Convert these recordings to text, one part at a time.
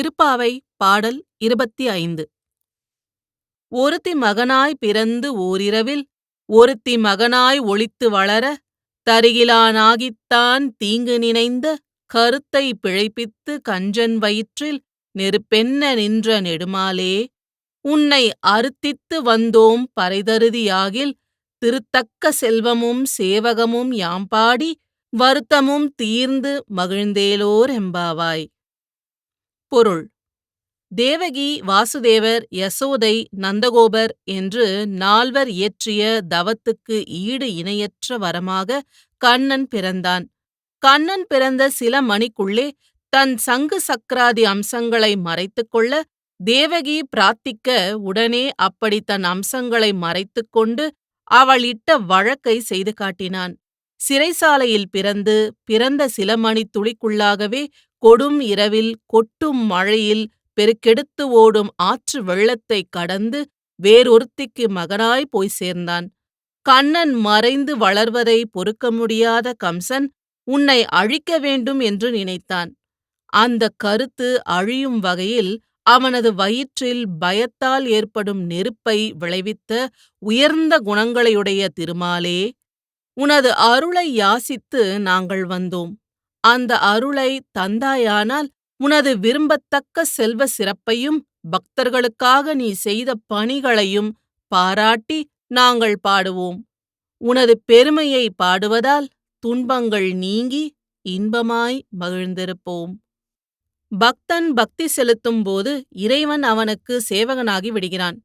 திருப்பாவை பாடல் இருபத்தி ஐந்து. ஒருத்தி மகனாய் பிறந்து ஓரிரவில் ஒருத்தி மகனாய் ஒளித்து வளர தருகிலானாகித்தான் தீங்கு நினைந்த கருத்தை பிழைப்பித்து கஞ்சன் வயிற்றில் நெருப்பென்ன நின்ற நெடுமாலே? உன்னை அறுத்தித்து வந்தோம் பறைதருதியாகில் திருத்தக்க செல்வமும் சேவகமும் யாம்பாடி வருத்தமும் தீர்ந்து மகிழ்ந்தேலோர் எம்பாவாய். பொருள். தேவகி வாசுதேவர் யசோதை நந்தகோபர் என்று நால்வர் இயற்றிய தவத்துக்கு ஈடு இணையற்ற வரமாக கண்ணன் பிறந்தான். கண்ணன் பிறந்த சில மணிக்குள்ளே தன் சங்கு சக்கராதி அம்சங்களை மறைத்துக் கொள்ள தேவகி பிரார்த்திக்க உடனே அப்படி தன் அம்சங்களை மறைத்துக் கொண்டு அவள் இட்ட வழக்கை செய்து காட்டினான். சிறைசாலையில் பிறந்து பிறந்த சில மணி துளிக்குள்ளாகவே கொடும் இரவில் கொட்டும் மழையில் பெருக்கெடுத்து ஓடும் ஆற்று வெள்ளத்தைக் கடந்து வேறொருத்திக்கு மகனாய் போய் சேர்ந்தான். கண்ணன் மறைந்து வளர்வதை பொறுக்க முடியாத கம்சன் உன்னை அழிக்க வேண்டும் என்று நினைத்தான். அந்த கருத்து அழியும் வகையில் அவனது வயிற்றில் பயத்தால் ஏற்படும் நெருப்பை விளைவித்த உயர்ந்த குணங்களையுடைய திருமாலே உனது அருளை யாசித்து நாங்கள் வந்தோம். அந்த அருளை தந்தாயானால் உனது விரும்பத்தக்க செல்வ சிறப்பையும் பக்தர்களுக்காக நீ செய்த பணிகளையும் பாராட்டி நாங்கள் பாடுவோம். உனது பெருமையை பாடுவதால் துன்பங்கள் நீங்கி இன்பமாய் மகிழ்ந்திருப்போம். பக்தன் பக்தி செலுத்தும் போது இறைவன் அவனுக்கு சேவகனாகி விடுகிறான்.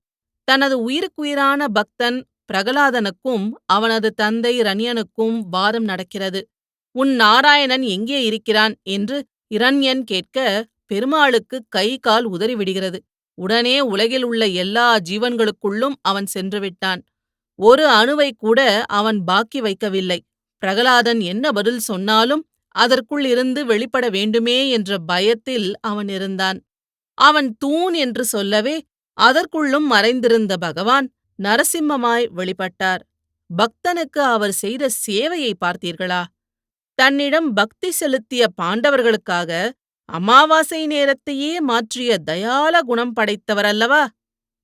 தனது உயிருக்குயிரான பக்தன் பிரகலாதனுக்கும் அவனது தந்தை ரணியனுக்கும் வாதம் நடக்கிறது. உன் நாராயணன் எங்கே இருக்கிறான்? என்று இரண்யன் கேட்க பெருமாளுக்கு கை கால் உதறிவிடுகிறது. உடனே உலகில் உள்ள எல்லா ஜீவன்களுக்குள்ளும் அவன் சென்றுவிட்டான் ஒரு அணுவை கூட அவன் பாக்கி வைக்கவில்லை. பிரகலாதன் என்ன பதில் சொன்னாலும் அதற்குள் இருந்து வெளிப்பட வேண்டுமே என்ற பயத்தில் அவன் இருந்தான். அவன் தூண் என்று சொல்லவே அதற்குள்ளும் மறைந்திருந்த பகவான் நரசிம்மமாய் வெளிப்பட்டார். பக்தனுக்கு அவர் செய்த சேவையை பார்த்தீர்களா? தன்னிடம் பக்தி செலுத்திய பாண்டவர்களுக்காக அமாவாசை நேரத்தையே மாற்றிய தயால குணம் படைத்தவர் அல்லவா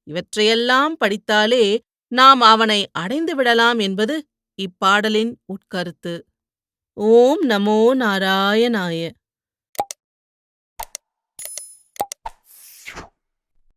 இவற்றையெல்லாம் படித்தாலே நாம் அவனை அடைந்து விடலாம் என்பது இப்பாடலின் உட்கருத்து. ஓம் நமோ நாராயணாய.